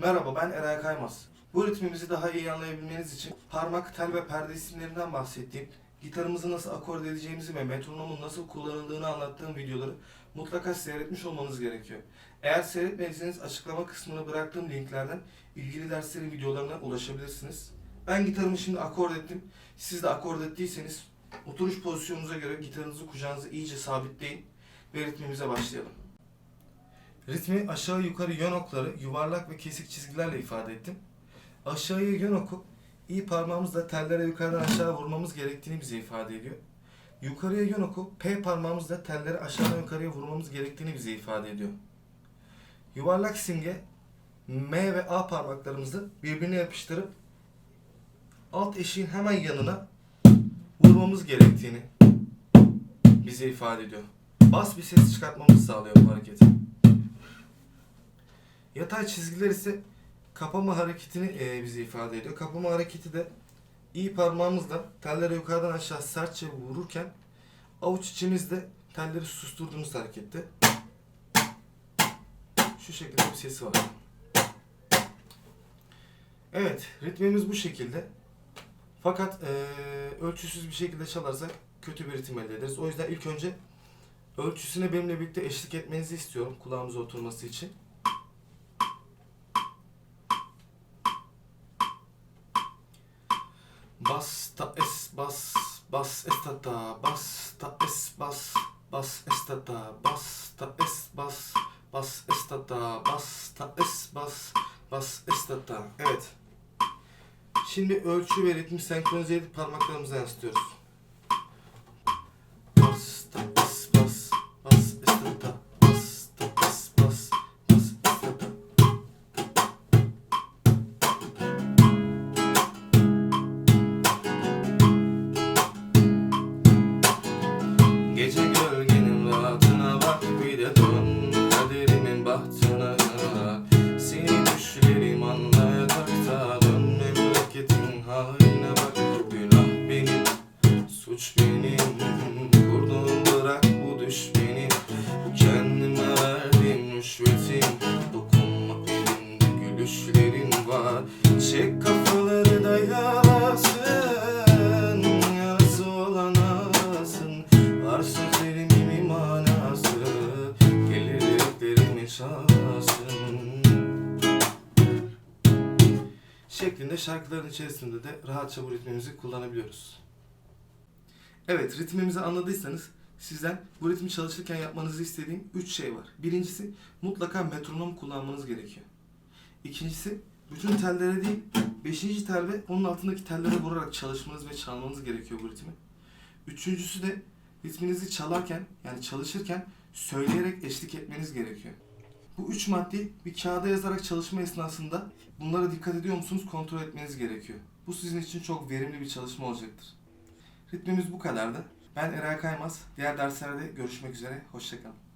Merhaba ben Eray Kaymaz. Bu ritmimizi daha iyi anlayabilmeniz için parmak, tel ve perde isimlerinden bahsettiğim, gitarımızı nasıl akord edeceğimizi ve metronomun nasıl kullanıldığını anlattığım videoları mutlaka seyretmiş olmanız gerekiyor. Eğer seyretmediyseniz açıklama kısmına bıraktığım linklerden ilgili derslerin videolarına ulaşabilirsiniz. Ben gitarımı şimdi akord ettim. Siz de akord ettiyseniz oturuş pozisyonunuza göre gitarınızı kucağınıza iyice sabitleyin ve ritmimize başlayalım. Ritmi aşağı yukarı yön okları yuvarlak ve kesik çizgilerle ifade ettim. Aşağıya yön oku iyi parmağımızla tellere yukarıdan aşağı vurmamız gerektiğini bize ifade ediyor. Yukarıya yön oku P parmağımızla tellere aşağıdan yukarıya vurmamız gerektiğini bize ifade ediyor. Yuvarlak simge M ve A parmaklarımızı birbirine yapıştırıp alt eşiğin hemen yanına vurmamız gerektiğini bize ifade ediyor. Bas bir ses çıkartmamızı sağlıyor bu hareketi. Yatay çizgiler ise kapama hareketini e, bize ifade ediyor. Kapama hareketi de iyi parmağımızla telleri yukarıdan aşağı sertçe vururken avuç içimizde telleri susturduğumuz harekette. Şu şekilde bir sesi var. Evet, ritmimiz bu şekilde. Fakat e, ölçüsüz bir şekilde çalarsak kötü bir ritim elde ederiz. O yüzden ilk önce ölçüsüne benimle birlikte eşlik etmenizi istiyorum kulağımıza oturması için. Bas ta es bas bas es ta ta bas ta es bas bas es ta ta bas ta es bas bas es ta ta bas ta es bas bas es ta ta. Evet. Şimdi ölçü ve ritmi senkronize edip parmaklarımıza yansıtıyoruz. Gece gölgenin rahatına bak bir de dön Kaderimin bahtına Seni düşlerim anlayacakta Dön memleketin haline bak. Günah benim, suç benim Kurduğum bırak bu düş benim kendime verdiğim rüşvetim Dokunma elimde gülüşlerin var. Çek kafaları Şeklinde şarkıların içerisinde de rahatça bu ritmimizi kullanabiliyoruz. Evet, ritmimizi anladıysanız sizden bu ritmi çalışırken yapmanızı istediğim 3 şey var. Birincisi mutlaka metronom kullanmanız gerekiyor. İkincisi bütün tellere değil, 5. tel ve onun altındaki tellere vurarak çalışmanız ve çalmanız gerekiyor bu ritmi. Üçüncüsü de ritminizi çalarken yani çalışırken söyleyerek eşlik etmeniz gerekiyor. Bu üç maddeyi bir kağıda yazarak çalışma esnasında bunlara dikkat ediyor musunuz kontrol etmeniz gerekiyor. Bu sizin için çok verimli bir çalışma olacaktır. Ritmimiz bu kadardı. Ben Eray Kaymaz. Diğer derslerde görüşmek üzere. Hoşçakalın.